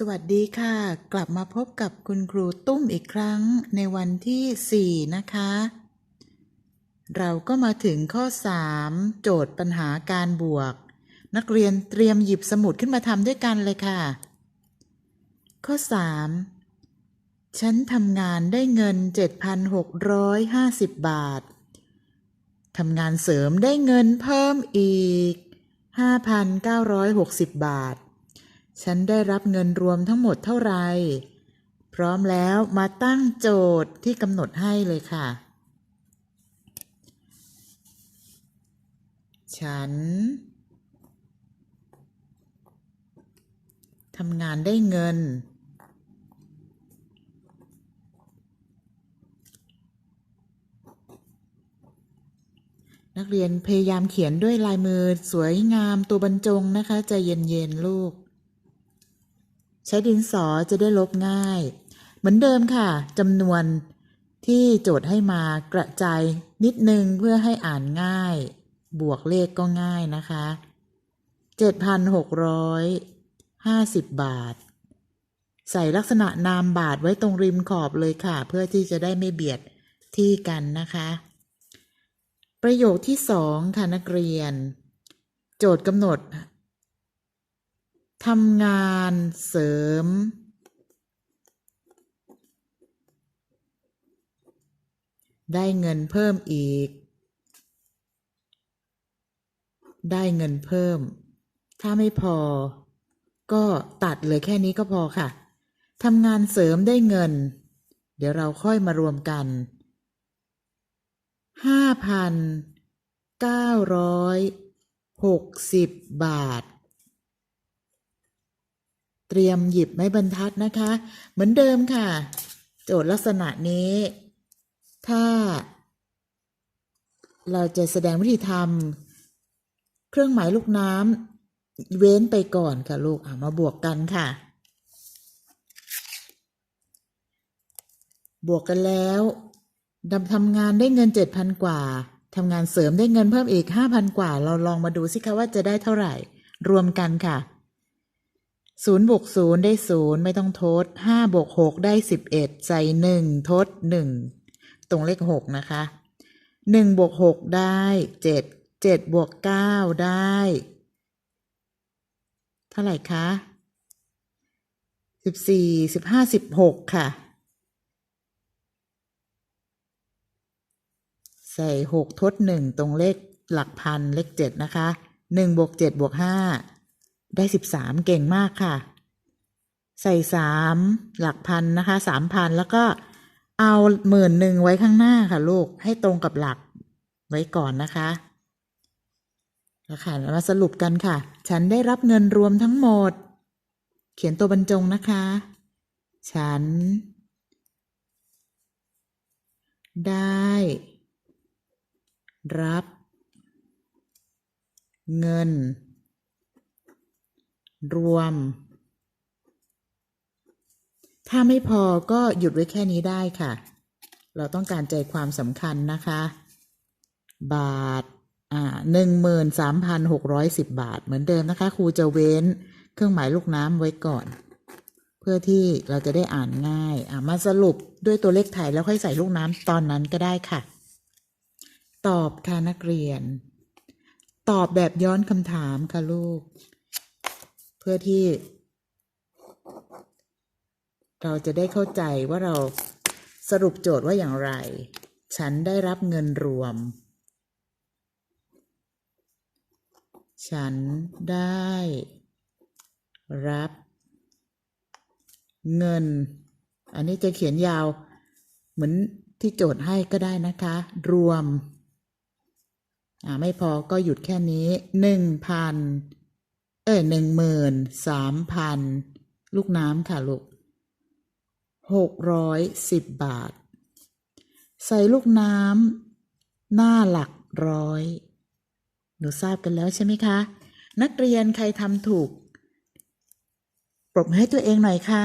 สวัสดีค่ะ กลับมาพบกับคุณครูตุ้มอีกครั้งในวันที่ 4 นะคะ เราก็มาถึงข้อ 3 โจทย์ปัญหาการบวก นักเรียนเตรียมหยิบสมุดขึ้นมาทำด้วยกันเลยค่ะ ข้อ 3 ฉันทำงานได้เงิน 7,650 บาททำงานเสริมได้เงินเพิ่มอีก 5,960 บาท ฉันได้รับเงินรวมทั้งหมดเท่าไหร่พร้อมแล้วมาตั้งโจทย์ที่กำหนดให้เลยค่ะ ฉันทำงานได้เงิน นักเรียนพยายามเขียนด้วยลายมือสวยงามตัวบรรจงนะคะ ใจเย็นๆ ลูก ใช้ดินสอจะได้ลบง่าย เหมือนเดิมค่ะจำนวนที่โจทย์ให้มากระจายนิดนึงเพื่อให้อ่านง่าย บวกเลขก็ง่ายนะคะ 7,650 บาท ใส่ลักษณะนามบาทไว้ตรงริมขอบเลยค่ะ เพื่อที่จะได้ไม่เบียดที่กันนะคะ ประโยคที่สองค่ะนักเรียน โจทย์กำหนด ทำงานเสริม ได้เงินเพิ่มอีก ได้เงินเพิ่ม ถ้าไม่พอ ก็ตัดเลยแค่นี้ก็พอค่ะทำงานเสริมได้เงิน เดี๋ยวเราค่อยมารวมกันห้าพันเก้าร้อยหกสิบบาท เตรียมหยิบไม้บรรทัดนะคะ เหมือนเดิมค่ะ โจทย์ลักษณะนี้ ถ้า เราจะแสดงวิธีทำเครื่องหมายลูกน้ำเว้นไปก่อนค่ะลูกอะมาบวกกันค่ะ บวกกันแล้วดำทำงานได้เงินเจ็ดพันกว่าทำงานเสริมได้เงินเพิ่มอีกห้าพันกว่า เราลองมาดูสิคะว่าจะได้เท่าไหร่ รวมกันค่ะ ศูนย์บวกศูนย์ได้ศูนย์ไม่ต้องทดห้าบวกหกได้สิบเอ็ดใส่หนึ่งทดหนึ่งตรงเลขหกนะคะหนึ่งบวกหกได้เจ็ดเจ็ดบวกเก้าได้ เท่าไหร่คะสิบสี่สิบห้าสิบหกค่ะ ใส่หกทดหนึ่งตรงเลขหลักพันเลขเจ็ดนะคะหนึ่งบวกเจ็ดบวกห้า ได้สิบสามเก่งมากค่ะ ใส่สามหลักพันนะคะสามพันแล้วก็เอาหมื่นหนึ่งไว้ข้างหน้าค่ะ ลูกให้ตรงกับหลักไว้ก่อนนะคะแล้วค่ะมาสรุปกันค่ะ ฉันได้รับเงินรวมทั้งหมด เขียนตัวบรรจงนะคะ ฉัน ได้ รับ เงิน รวม ถ้าไม่พอก็หยุดไว้แค่นี้ได้ค่ะ เราต้องการใจความสำคัญนะคะ บาทอ่าหนึ่งหมื่นสามพันหกร้อยสิบบาท เหมือนเดิมนะคะครูจะเว้นเครื่องหมายลูกน้ำไว้ก่อน เพื่อที่เราจะได้อ่านง่าย อ่ามาสรุปด้วยตัวเลขไทยแล้วค่อยใส่ลูกน้ำตอนนั้นก็ได้ค่ะ ตอบค่ะนักเรียน ตอบแบบย้อนคำถามค่ะลูก พื่อที่ เราจะได้เข้าใจว่าเราสรุปโจทย์ว่าอย่างไร ฉันได้รับเงินรวม ฉันได้รับเงิน อันนี้จะเขียนยาว เหมือนที่โจทย์ให้ก็ได้นะคะ รวม อ่าไม่พอก็หยุดแค่นี้หนึ่งพัน เอ้ยหนึ่งหมื่นสามพันลูกน้ำค่ะลูกหกร้อยสิบบาท ใส่ลูกน้ำหน้าหลักร้อย หนูทราบกันแล้วใช่ไหมคะ นักเรียนใครทำถูก ปรบมือให้ตัวเองหน่อยค่ะ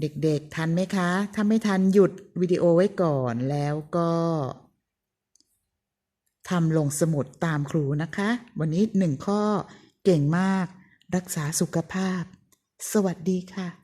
เด็กๆ ทันไหมคะ ถ้าไม่ทันหยุดวิดีโอไว้ก่อนแล้วก็ทำลงสมุดตามครูนะคะ วันนี้หนึ่งข้อ เก่งมาก รักษาสุขภาพ สวัสดีค่ะ